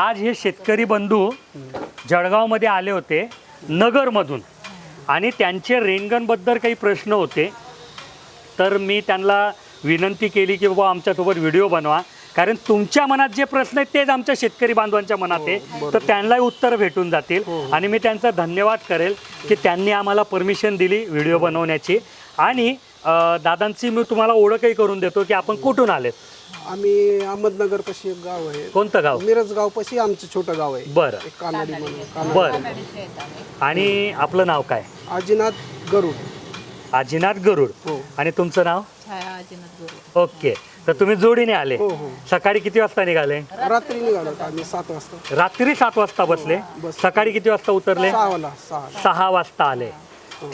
आज हे शेतकरी बंधू जळगावमध्ये आले होते नगरमधून. आणि त्यांचे रेंगणबद्दल काही प्रश्न होते. तर मी त्यांना विनंती केली की बाबा आमच्यासोबत व्हिडिओ बनवा. कारण तुमच्या मनात जे प्रश्न आहेत तेच आमच्या शेतकरी बांधवांच्या मनात आहे. तर त्यांनाही उत्तर भेटून जातील. आणि मी त्यांचा धन्यवाद करेल की त्यांनी आम्हाला परमिशन दिली व्हिडिओ बनवण्याची. आणि अं, दादांची मी तुम्हाला ओळखही करून देतो की आपण कुठून आलेत? आम्ही अहमदनगर पशी एक गाव आहे. कोणतं गाव? मिरज गाव पशी आमचं छोटं गाव आहे. बरं. एक कानडी म्हणून कानडी. बरं. आणि आपलं नाव काय? आजीनाथ गरुड. आजीनाथ गरुड. हो. आणि तुमचं नाव? छाया अजिनत गुरु ओके. तर तुम्ही जोडीने आले. हो हो. सकाळी किती वाजता निघाले? रात्री निघालो होतो आम्ही सात वाजता. रात्री सात वाजता बसले? बस. सकाळी किती वाजता उतरले? सहा वाजता आले.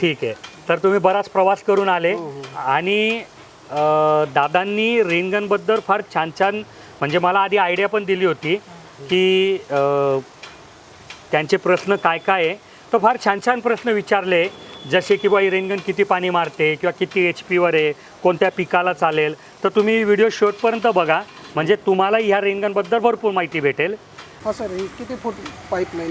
ठीक आहे. तर तुम्ही बराच प्रवास करून आले. आणि अं, दादांनी रिंगणबद्दल फार छान छान म्हणजे मला आधी आयडिया पण दिली होती की अं, त्यांचे प्रश्न काय काय आहे. तर फार छान छान प्रश्न विचारले. जसे की बाई रेंगण किती पाणी मारते किंवा किती एच पीवर आहे कोणत्या पिकाला चालेल. तर तुम्ही व्हिडिओ शेवटपर्यंत बघा. म्हणजे तुम्हाला ह्या रेंगणबद्दल भरपूर माहिती भेटेल. हा सर ही किती फूट पाईपलाईन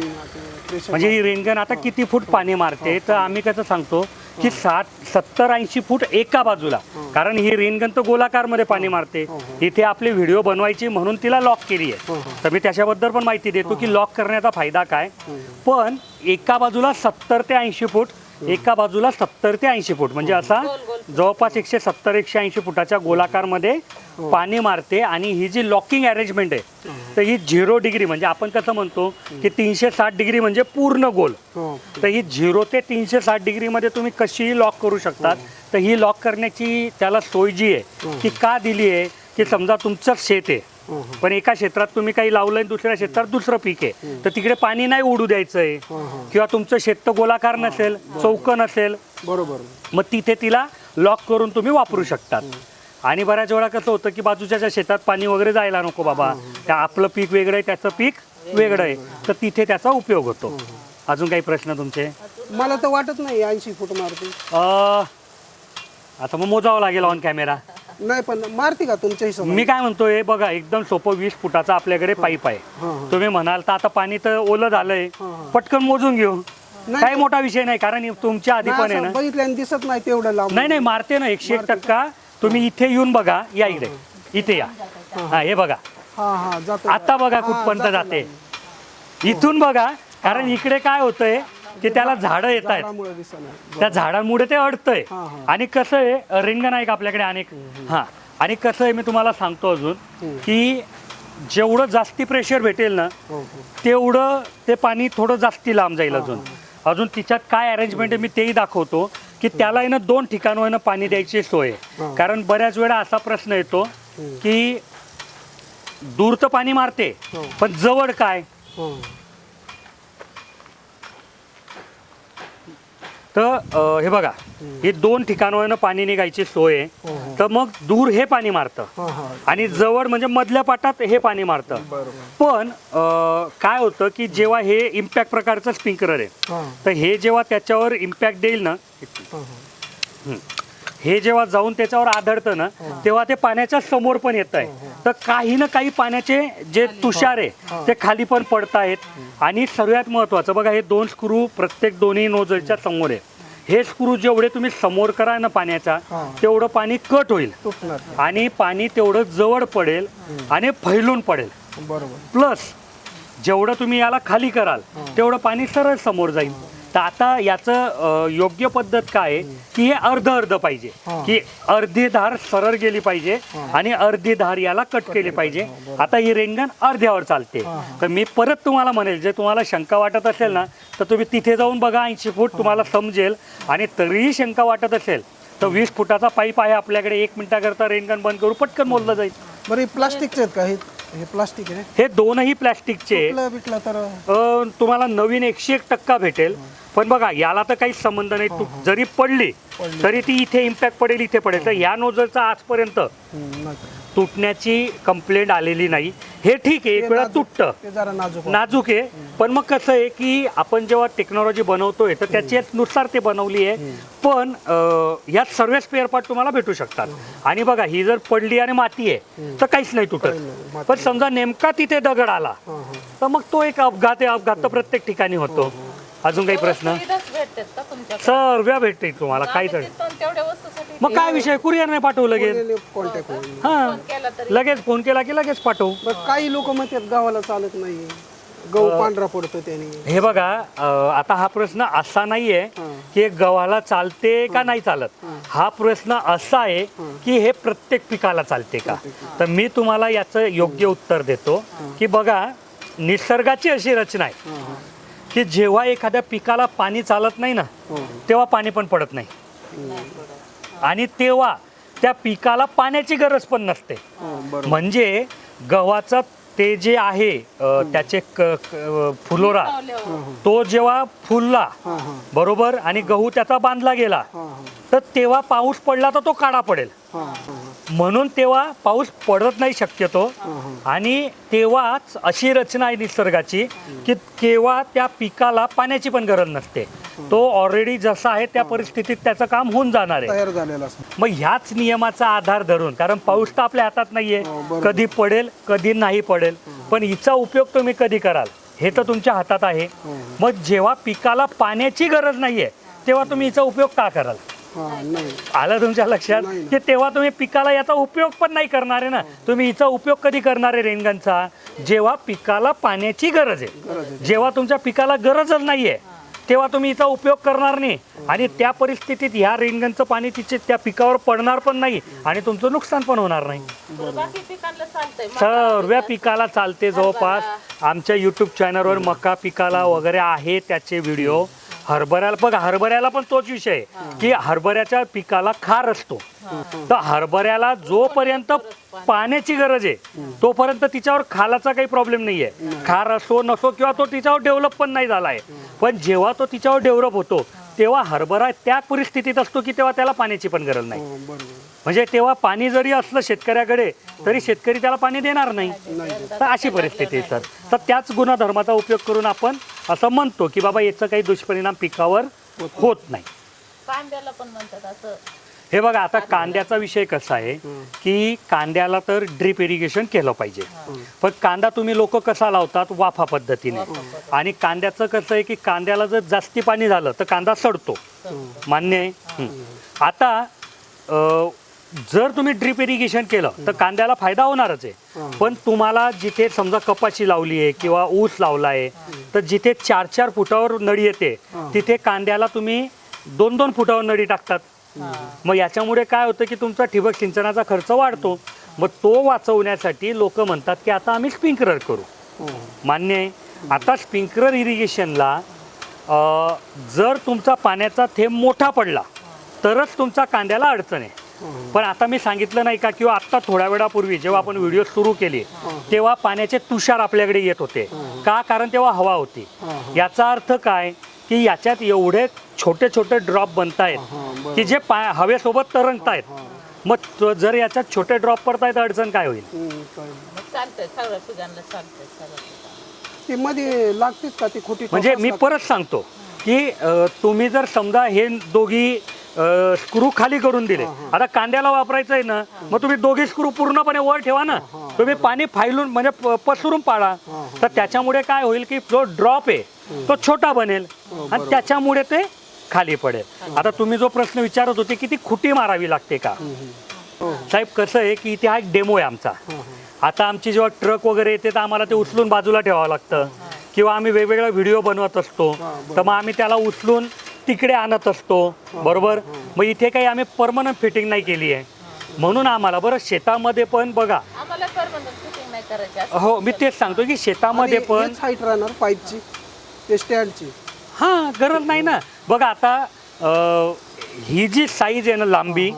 प्रेशर म्हणजे ही रेंगण आता किती फूट पाणी मारते? तर आम्ही कसं सांगतो की साठ सत्तर ऐंशी फूट एका बाजूला. कारण ही रेंगण तर गोलाकारमध्ये पाणी मारते. इथे आपली व्हिडिओ बनवायची म्हणून तिला लॉक केली आहे. तर मी त्याच्याबद्दल पण माहिती देतो की लॉक करण्याचा फायदा काय? पण एका बाजूला सत्तर ते ऐंशी फूट एका बाजूला सत्तर ते ऐंशी फूट. म्हणजे असा जवळपास एकशे सत्तर एकशे ऐंशी फुटाच्या गोलाकारमध्ये पाणी मारते आणि ही जी लॉकिंग अरेंजमेंट आहे तर ही झिरो डिग्री म्हणजे आपण कसं म्हणतो की तीनशे साठ डिग्री म्हणजे पूर्ण गोल. हो. तर ही झिरो ते तीनशे साठ डिग्रीमध्ये तुम्ही कशीही लॉक करू शकतात. तर ही लॉक करण्याची त्याला सोय जी आहे ती का दिली आहे की समजा तुमचंच शेत आहे हो पण एका क्षेत्रात तुम्ही काही लावलंय दुसऱ्या क्षेत्रात दुसरं पीक आहे तर तिकडे पाणी नाही उडू द्यायचं आहे हो हो. किंवा तुमचं शेत तर गोलाकार नसेल चौकं नसेल. बरोबर. मग तिथे तिला लॉक करून तुम्ही वापरू शकतात. आणि बऱ्याच वेळा कसं होतं की बाजूच्या ज्या शेतात पाणी वगैरे जायला नको बाबा. त्या आपलं पीक वेगळं आहे त्याचं पीक वेगळं आहे. तर तिथे त्याचा उपयोग होतो. अजून काही प्रश्न तुमचे? मला तर वाटत नाही ऐंशी फूट मारते अं, आता मग मोजावं लागेल ऑन कॅमेरा नाही पण मारते का तुमच्या हिशोबाने मी काय म्हणतोय बघा एकदम सोपं वीस फुटाचा आपल्याकडे पाईप आहे. हा, हा. तुम्ही म्हणाल तर आता पाणी तर ओलं झालंय. हा, हा. पटकन मोजून घेऊ नाही, काही मोठा विषय नाही कारण तुमच्या आधी पण आहे ना. बघितल्याने दिसत नाही तेवढं लांब. नाही नाही मारते ना एकशे एक टक्का. तुम्ही इथे येऊन बघा या इकडे. इथे या. हा हे बघा. हा हा जातो आता बघा कुठपर्यंत जातो. इथून बघा कारण इकडे काय होतंय की त्याला झाडं येत आहेत. त्या झाडांमुळे ते अडतंय. हा, हा. आणि कसं आहे रिंगण आहे का आपल्याकडे अनेक हा. आणि कसं आहे मी तुम्हाला सांगतो अजून. की जेवढं जास्ती प्रेशर भेटेल ना हो हो. तेवढं ते पाणी थोडं जास्ती लांब जाईल अजून. अजून तिच्यात काय अरेंजमेंट आहे मी तेही दाखवतो. की त्याला आहे ना दोन ठिकाणवर ना पाणी द्यायची सोय आहे. कारण बऱ्याच वेळा असा प्रश्न येतो. की दूर तर पाणी मारते हो. पण जवळ काय हो तर अं, हे बघा हे दोन ठिकाणवर पाणी निघायची सोय आहे. हो हो. तर मग दूर हे पाणी मारतं. आणि जवळ म्हणजे मधल्या पाटात हे पाणी मारतं. पण अं, काय होतं की जेव्हा हे इम्पॅक्ट प्रकारचं स्प्रिंकलर आहे तर हे जेव्हा त्याच्यावर इम्पॅक्ट देईल ना हा हे जेव्हा जाऊन त्याच्यावर आढळतं ना तेव्हा ते पाण्याच्या समोर पण येत आहे. तर काही ना काही पाण्याचे जे तुषार आहे ते खाली पण पडतायत आणि सर्वात महत्वाचं बघा हे दोन स्क्रू प्रत्येक दोन्ही नोजलच्या समोर आहे. हे स्क्रू जेवढे तुम्ही समोर करा ना पाण्याचा हा. तेवढं पाणी कट होईल. आणि पाणी तेवढं जवळ पडेल आणि फैलून पडेल. बरोबर. प्लस जेवढं तुम्ही याला खाली कराल तेवढं पाणी सरळ समोर जाईल. तर आता याचं योग्य पद्धत काय की हे अर्ध अर्ध पाहिजे. की अर्धी धार सरळ गेली पाहिजे आणि अर्धी धार याला कट केली पाहिजे. आता ही रेंगण अर्ध्यावर चालते. तर मी परत तुम्हाला म्हणेल जे तुम्हाला शंका वाटत असेल ना तर तुम्ही तिथे जाऊन बघा ऐंशी फूट तुम्हाला समजेल. आणि तरीही शंका वाटत असेल तर वीस फुटाचा पाईप आहे आपल्याकडे. एक मिनिटाकरता रेंगण बंद करू पटकन मोजलं जाईल. बरं प्लास्टिकचे आहेत का? हे प्लास्टिक आहे हे दोनही प्लॅस्टिकचे. तुम्हाला नवीन एकशे एक टक्का भेटेल. पण बघा याला तर काहीच संबंध नाही. तू जरी पडली. तरी ती इथे इम्पॅक्ट पडेल इथे पडेल. तर या नोजलचा आजपर्यंत? तुटण्याची कंप्लेंट आलेली नाही. हे ठीक आहे एक वेळा तुटतं. नाजूक आहे. पण मग कसं आहे की आपण जेव्हा टेक्नॉलॉजी बनवतोय तर त्याच्यानुसार ते बनवली आहे. पण यात सर्व स्पेअर पार्ट तुम्हाला भेटू शकतात. आणि बघा ही जर पडली आणि माती आहे तर काहीच नाही तुटत. पण समजा नेमका तिथे दगड आला हां, हां. तर मग तो एक अपघात आहे. अपघात तर प्रत्येक ठिकाणी होतो. अजून काही प्रश्न? सुविधाच भेटतात का तुमच्याकडे? सर्व भेटते तुम्हाला काही तर. आम्ही तिथून तेवढ्या वस्तूसाठी मग काय विषय? कुरिअर नाही पाठवू लगेच. कोणाला कॉन्टॅक्ट होईल. हा. फोन केला तरी. लगेच फोन केला की लगेच पाठवू. बरं काही लोक म्हणतात गावाला चालत नाही गहू पांढरा पडतो त्याने. हे बघा अं, आता हा प्रश्न असा नाहीये हां. की हे गव्हाला चालते का नाही चालत. हा. प्रश्न असा आहे की हे प्रत्येक पिकाला चालते का? तर मी तुम्हाला याचं योग्य उत्तर देतो की बघा निसर्गाची अशी रचना आहे. हां, हां. की जेव्हा एखाद्या पिकाला पाणी चालत नाही ना हो, तेव्हा पाणी पण पडत नाही. आणि तेव्हा त्या पिकाला पाण्याची गरज पण नसते. हो, बरोबर. म्हणजे गव्हाचं ते जे आहे त्याचे फुलोरा तो जेव्हा फुलला बरोबर आणि गहू त्याचा बांधला गेला तर तेव्हा पाऊस पडला तर तो काळा पडेल. म्हणून तेव्हा पाऊस पडत नाही शक्यतो. हां हां आणि तेव्हाच अशी रचना आहे निसर्गाची की केव्हा त्या पिकाला पाण्याची पण गरज नसते. तो ऑलरेडी जसा आहे त्या परिस्थितीत त्याचं काम होऊन जाणार आहे. मग ह्याच नियमाचा आधार धरून कारण पाऊस तर आपल्या हातात नाहीये. हो. कधी पडेल कधी नाही पडेल. पण हिचा उपयोग तुम्ही कधी कराल हे तर तुमच्या हातात आहे. हो. मग जेव्हा पिकाला पाण्याची गरज नाहीये तेव्हा तुम्ही हिचा उपयोग का कराल? हां नाही. आलं तुमच्या लक्षात? नाही. की तेव्हा तुम्ही पिकाला याचा उपयोग पण नाही करणार आहे ना? तुम्ही हिचा उपयोग कधी करणार आहे रेनगनचा? जेव्हा पिकाला पाण्याची गरज गरज आहे. आहे. जेव्हा तुमच्या पिकाला गरजच नाहीये तेव्हा तुम्ही हिचा उपयोग करणार नाही. आणि त्या परिस्थितीत ह्या रेनगनचं पाणी तिचे त्या पिकावर पडणार पण नाही आणि तुमचं नुकसान पण होणार नाही. बरं, बाकी पिकांना चालतंय. सर्व पिकाला चालते जवळपास. आमच्या यूट्यूब चॅनलवर मका पिकाला वगैरे आहे त्याचे व्हिडिओ. हरभऱ्याला बघा हरभऱ्याला पण तोच विषय आहे की हरभऱ्याच्या पिकाला खार असतो. तर हरभऱ्याला जोपर्यंत पाण्याची गरज आहे तोपर्यंत तिच्यावर खालाचा काही प्रॉब्लेम नाही आहे खार असो नसो किंवा तो तिच्यावर डेव्हलप पण नाही झाला आहे पण जेव्हा तो तिच्यावर डेव्हलप होतो तेव्हा हरभरा त्या परिस्थितीत असतो की तेव्हा त्याला पाण्याची पण गरज नाही. हो म्हणजे तेव्हा पाणी जरी असलं शेतकऱ्याकडे तरी शेतकरी त्याला पाणी देणार नाही. नाही तर अशी परिस्थिती आहे सर. तर त्याच गुणधर्माचा उपयोग करून आपण असं म्हणतो की बाबा याचा काही दुष्परिणाम पिकावर होत नाही. कांद्याला पण म्हणतात असं. हे बघा आता कांद्याचा विषय कसा आहे की कांद्याला तर ड्रीप इरिगेशन केलं पाहिजे. पण कांदा तुम्ही लोक कसा लावतात? वाफा पद्धतीने. आणि कांद्याचं कसं आहे की कांद्याला जर जास्ती पाणी झालं तर कांदा सडतो. मान्य आहे? हं. आता अ, जर तुम्ही ड्रीप इरिगेशन केलं तर कांद्याला फायदा होणारच आहे. पण तुम्हाला जिथे समजा कपाशी लावली आहे किंवा ऊस लावला आहे तर जिथे चार चार फुटावर नळी येते तिथे कांद्याला तुम्ही दोन दोन फुटावर नळी टाकतात. मग याच्यामुळे काय होतं की तुमचा ठिबक सिंचनाचा खर्च वाढतो. मग तो वाचवण्यासाठी लोक म्हणतात की आता आम्ही स्प्रिंकलर करू. हो. मान्य आहे. आता स्प्रिंकलर इरिगेशनला जर तुमचा पाण्याचा थेंब मोठा पडला तरच तुमचा कांद्याला अडचण आहे. पण आता मी सांगितलं नाही का किंवा आत्ता थोड्या वेळापूर्वी जेव्हा आपण व्हिडिओ सुरू केली तेव्हा पाण्याचे तुषार आपल्याकडे येत होते. का? कारण तेव्हा हवा होती. याचा अर्थ काय? की याच्यात एवढे छोटे छोटे ड्रॉप बनतायत हां की जे पा हवेसोबत तरंगतायत. मग जर याच्यात छोटे ड्रॉप पडतायत अडचण काय होईल. ते मध्ये लागतेच का ती खोटी म्हणजे मी? परत सांगतो की तुम्ही जर समजा हे दोघी स्क्रू खाली करून दिले. आता कांद्याला वापरायचं आहे ना मग तुम्ही दोघी स्क्रू पूर्णपणे वर ठेवा ना. तुम्ही पाणी फायलून म्हणजे पसरून पाडा तर त्याच्यामुळे काय होईल की जो ड्रॉप आहे तो छोटा बनेल आणि त्याच्यामुळे ते खाली पडेल. आता तुम्ही जो प्रश्न विचारत होते की ती खुटी मारावी लागते का? हो. साहेब कसं आहे की इथे हा एक डेमो आहे आमचा. हां हां. आता आमची जेव्हा ट्रक वगैरे येते तर आम्हाला ते उचलून बाजूला ठेवावं लागतं. किंवा आम्ही वेगवेगळा व्हिडिओ बनवत असतो. तर मग आम्ही त्याला उचलून तिकडे आणत असतो. बरोबर? मग इथे काही आम्ही परमनंट फिटिंग नाही केली आहे. म्हणून आम्हाला बरं शेतामध्ये पण बघा. आम्हाला परमनंट फिटिंग नाही करायची. असं हो मी तेच सांगतो की शेतामध्ये पण हाईट राहणार पाईपची ते स्टँडची हां गरज नाही ना. बघा आता अं, ही जी साईज आहे ना लांबी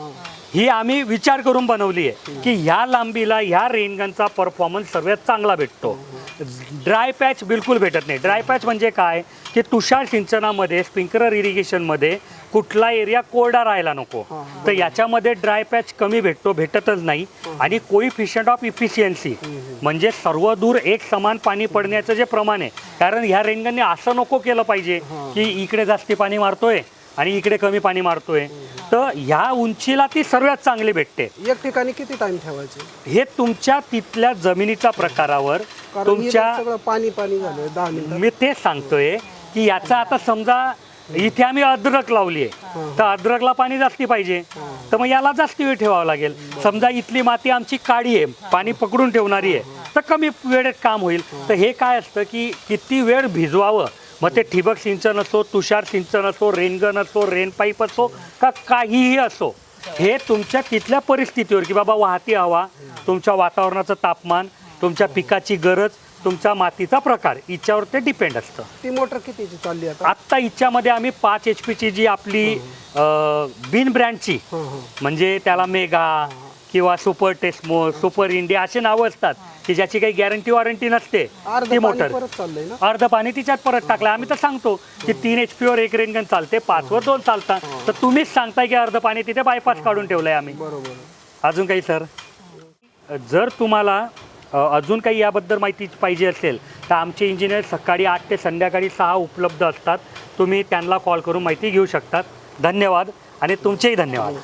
ही आम्ही विचार करून बनवली आहे की ह्या लांबीला ह्या रेनगनचा परफॉर्मन्स सर्वात चांगला भेटतो. ड्राय पॅच बिलकुल भेटत नाही. ड्राय पॅच म्हणजे काय? की तुषार सिंचनामध्ये स्प्रिंकलर इरिगेशनमध्ये कुठला एरिया कोरडा राहायला नको. तर याच्यामध्ये ड्राय पॅच कमी भेटतो भेटतच नाही. आणि कोइफिशियंट ऑफ इफिशियन्सी म्हणजे सर्व दूर एक समान पाणी पडण्याचं जे प्रमाण आहे. कारण ह्या रेंगांनी असं नको केलं पाहिजे की इकडे जास्ती पाणी मारतोय आणि इकडे कमी पाणी मारतोय. तर ह्या उंचीला ती सर्वात चांगली भेटते. एक ठिकाणी किती टाइम ठेवायचे? हे तुमच्या तिथल्या जमिनीच्या प्रकारावर कारण तुमच्या सगळं पाणी पाणी झालं दहा मिनिटं. मी तेच सांगतोय की याचा आता समजा इथे आम्ही अद्रक लावली आहे तर अद्रकला पाणी जास्ती पाहिजे. तर मग याला जास्ती वेळ ठेवावा लागेल. समजा इथली माती आमची काळी आहे पाणी पकडून ठेवणारी आहे तर कमी वेळेत काम होईल. तर हे काय असतं की किती वेळ भिजवावं मग ते ठिबक सिंचन असो तुषार सिंचन असो रेनगन असो रेन पाईप असो का काहीही असो हे तुमच्या तिथल्या परिस्थितीवर की बाबा वाहती हवा तुमच्या वातावरणाचं तापमान तुमच्या पिकाची गरज तुमच्या मातीचा प्रकार याच्यावर ते डिपेंड असतं. ती मोटर कितीची चालली आता? आत्ता हिच्यामध्ये आम्ही पाच एच पीची जी आपली बिन ब्रँडची. म्हणजे त्याला मेगा किंवा सुपर टेस्मो सुपर इंडिया असे नावं असतात की ज्याची काही गॅरंटी वॉरंटी नसते अर्ध ती मोटर परत चाललंय ना? अर्ध पाणी तिच्यात परत टाकलं आम्ही तर सांगतो की तीन एच पीवर एक रेनगन चालते पाचवर दोन चालतात तर तुम्हीच सांगताय की अर्ध पाणी तिथे बायपास काढून ठेवलंय आम्ही. बरोबर. अजून काही सर जर तुम्हाला अ, अजून काही याबद्दल माहिती पाहिजे असेल तर आमचे इंजिनियर सकाळी आठ ते संध्याकाळी सहा उपलब्ध असतात. तुम्ही त्यांना कॉल करून माहिती घेऊ शकतात. धन्यवाद आणि तुमचेही धन्यवाद.